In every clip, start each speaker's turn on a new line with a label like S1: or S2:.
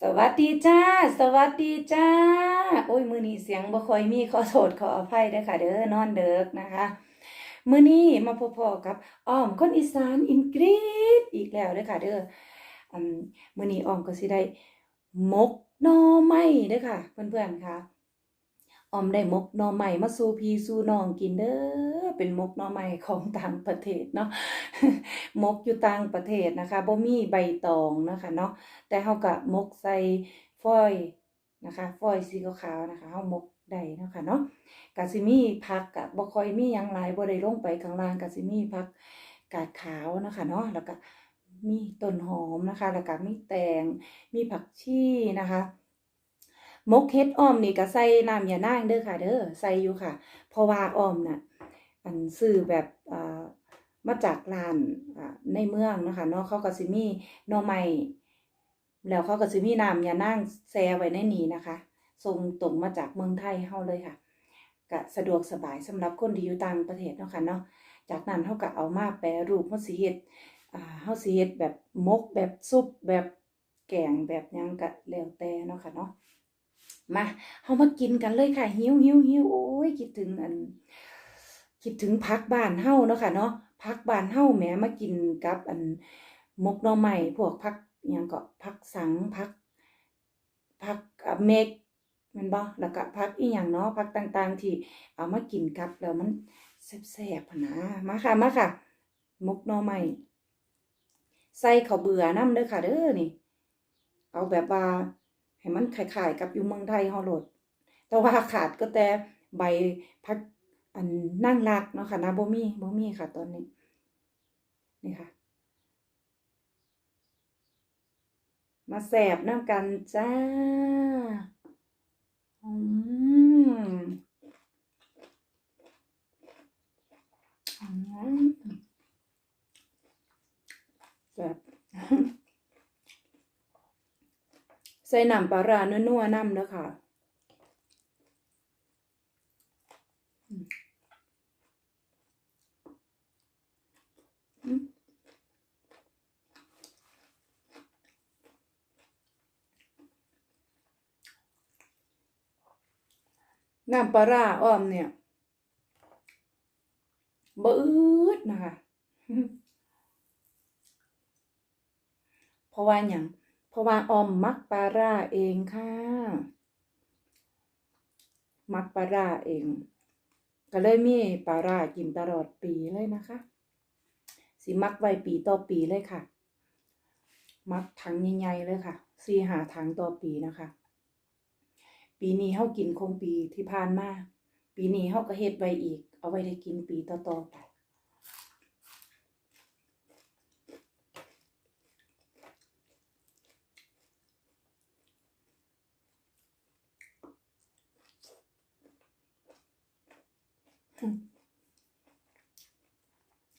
S1: สวัสดีจ้า สวัสดีจ้า โอ้ยมือนี้เสียงบ่ค่อยมีขอโทษขออภัยด้อค่ะเด้อนอนเด็กนะคะมือนี้มาพอๆกับอ้อมคนอีสานอินกรีดอีกแล้วด้อค่ะเด้อมมื้อนี้อ้อมก็สิได้มกนอไม่ด้อค่ะ เพื่อนๆค่ะ ออมได้มกน่อไม้มาสู่พีสู่น้องกินเด้อเป็นมกน่อไม้ของต่างประเทศเนาะมกอยู่ต่างประเทศนะคะบ่มีใบตองนะคะเนาะแต่เฮาก็หมกใส่ฟอยนะคะฟอยสีขาวๆนะคะเฮามกได้เนาะคะเนาะก็สิมีผักก็บ่คอยมียังหลายบ่ได้ลงไปข้างล่างก็สิมีผักกาดขาวนะคะเนาะแล้วก็มีต้นหอมนะคะ แล้วก็มีแตงมีผักชีนะคะ มกเฮ็ดอ้อมนี่ก็ใส่น้ำยานางเด้อค่ะ เด้อใส่อยู่ค่ะ เพราะว่าอ้อมน่ะอันซื้อแบบอ่ามาจากร้านอ่าในเมืองนะคะเนาะเขาก็สิมีน่อไม้แล้วเขาก็สิมีน้ำยานางแช่ไว้ในนี้นะคะส่งตรงมาจากเมืองไทยเฮาเลยค่ะก็สะดวกสบายสำหรับคนที่อยู่ต่างประเทศเนาะค่ะเนาะจากนั้นเฮาก็เอามาแปรรูปเฮาสิเฮ็ดอ่าเฮาสิเฮ็ดแบบมกแบบซุปแบบแกงแบบยังก็แล้วแต่เนาะค่ะเนาะ มาเฮามากินกันเลยค่ะ หิวหิวหิวโอ้ยคิดถึงอัน คิดถึงพักบ้านเฮาเนาะค่ะเนาะพักบ้านเฮาแหมมากินกับ อันมกหน่อไม้พวกผักอิหยังก็ผักสังผักผักเมกแม่นบ่แล้วก็ผักอีหยังเนาะผักต่างๆ ที่เอามากินกับแล้วมันแซ่บๆนะมาค่ะมาค่ะมกหน่อไม้ใส่ข้าวเบื่อน้ำเด้อค่ะเด้อนี่ เอาแบบว่า ให้มันคล้ายๆกับอยู่เมืองไทยเฮาโลด แต่ว่าขาดก็แต่ใบพักอันนั่งรักเนาะค่ะนะบ่มีบ่มีค่ะตอนนี้ นี่ค่ะ มาแสบน้ำกันจ้าอืมอืมแสบ ใส่น้ำปลาร้านัวๆน้ำเด้อค่ะน้ำปลาร้าอ้อมเนี่ยบ่อืดนะคะ เพราะว่าอย่าง เพราะว่าออมมักปลาร้าเองค่ะ มักปลาร้าเอง ก็เลยมีปลาร้ากินตลอดปีเลยนะคะ สิมักไว้ปีต่อปีเลยค่ะ มักถังใหญ่ๆเลยค่ะสี่หาถังต่อปีนะคะ ปีนี้เฮากินคงปีที่ผ่านมาปีนี้เฮาก็เฮ็ดไว้อีก เอาไว้ได้กินปีต่อๆไป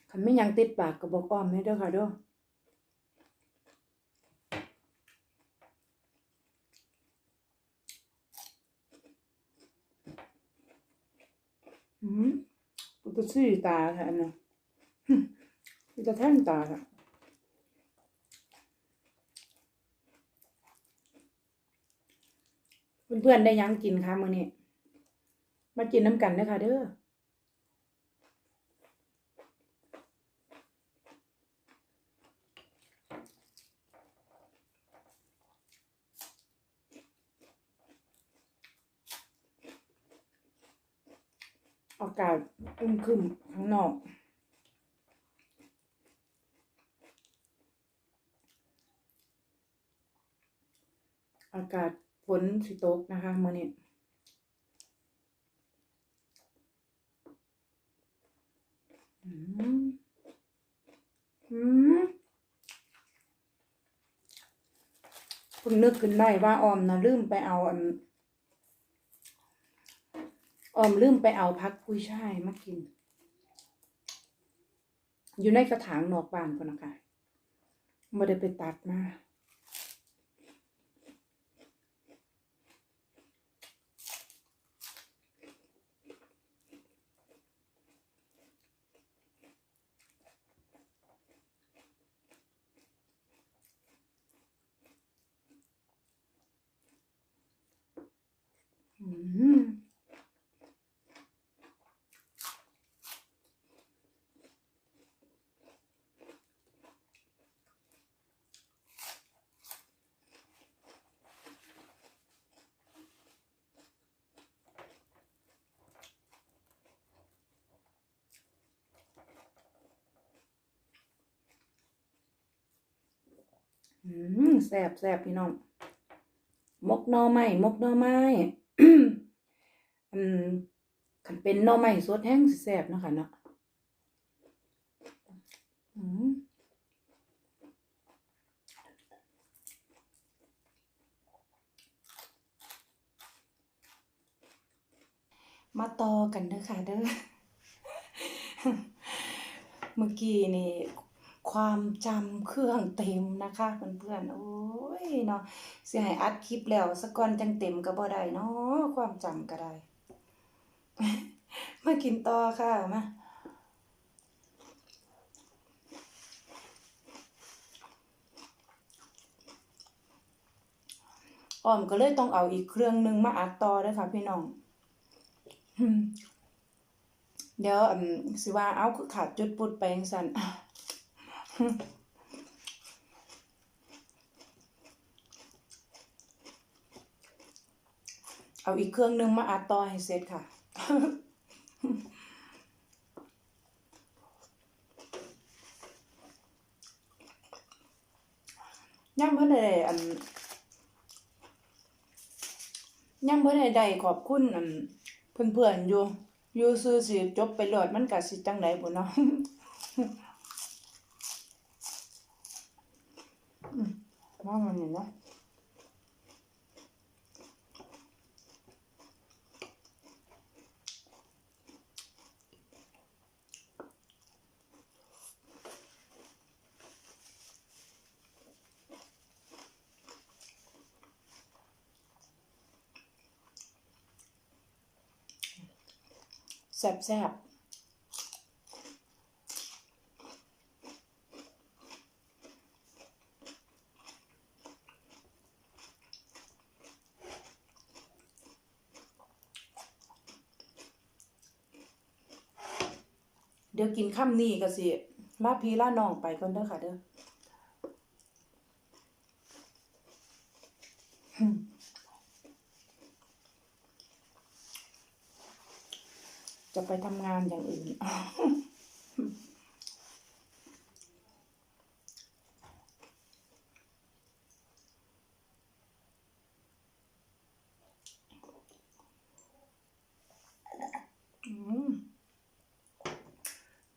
S1: คันไม่ยังติดปากก็บอกอ้อมให้เด้อค่ะเด้ออืมกูจะซื้อตาค่ะอันนะหึกูจะแท่งตาค่ะเพื่อนๆได้ยังกินคะมื้อนี้มากินน้ำกันเด้อค่ะเด้อากาศ อึมครึมข้างนอกอากาศฝนสิตกนะคะมื่อนี้อืมอืมเพิ่งนึกขึ้นได้ว่าออมนะลืมไปเอาอัน ออมลืมไปเอาพักกุ้ยช่ายมากิน อยู่ในกระถางนอกบ้านคนนะคะไม่ได้ไปตัดมา อืมแซ่บแซ่บพี่น้องมกหน่อไม้มกหน่อไม้อืมคันเป็นหน่อไม้สดแห้งแซ่บนะคะเนาะอืมมาต่อกันเด้อค่ะเด้อ เมื่อกี้นี่ ความจำเครื่องเต็มนะคะเพื่อนๆโอ้ยเนาะสิให้อัดคลิปแล้วสักก่อนจังเต็มก็บ่ได้เนาะความจำก็ได้ มากินต่อค่ะมาอ้อมก็เลยต้องเอาอีกเครื่องหนึงมาอัดต่อเด้อค่ะพี่น้อง เดี๋ยวอืมสิว่าเอาคือขาดจุดปุดไปจังซั่น เอาอีกเครื่องหนึงมาอัดต่อให้เสร็จค่ะยังเพิ่อนได้อันยังบ่ได้ได้ขอบคุณอันเพื่อนๆอยู่อยู่ซื่อสิจบไปโลอดมันก็สิจังไดบุเนาะ อืม ว่ามันนี่เนาะแซ่บๆ เดี๋ยวกินค่ำนี้ก็สิลาพี่ลาน้องไปก่อนเด้อค่ะเด้อจะไปทำงานอย่างอื่น อืม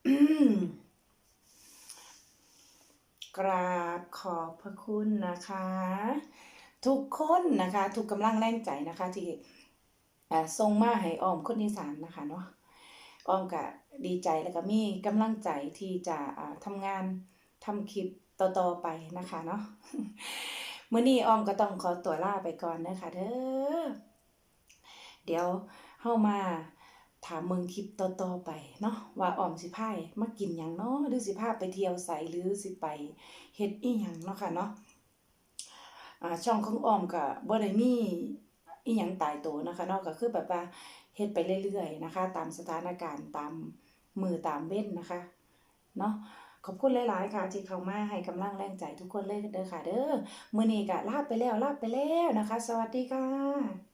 S1: อืม กราบข อบพระคุณนะคะ ทุกคนนะคะทุกกำลังแรงใจนะคะ ที่อ่าส่งมาให้ออมคนอีสานนะคะเนาะออมก็ดีใจแล้วก็มีกำลังใจที่จะทำงานทำคลิปต่อๆไปนะคะเนาะมื้อนี้ออมก็ต้องขอตัวลาไปก่อนนะคะเด้อเดี๋ยวเฮามา ถามเมืองคลิปต่อๆไปเนาะว่าออมสิพายมากินหยังเนาะหรือสิพาไปเที่ยวไสหรือสิไปเฮ็ดอีหยังเนาะค่ะเนาะอ่าช่องของออมก็บ่ได้มีอีหยังตายตัวนะคะเนาะก็คือแบบว่าเฮ็ดไปเรื่อยๆนะคะ ตามสถานการณ์ตามมือตามเว้นนะคะเนาะขอบคุณหลายๆค่ะที่เข้ามาให้กำลังแรงใจทุกคนเลยเด้อค่ะ เด้อมื้อนี้ก็ลาไปแล้วลาไปแล้วนะคะ สวัสดีค่ะ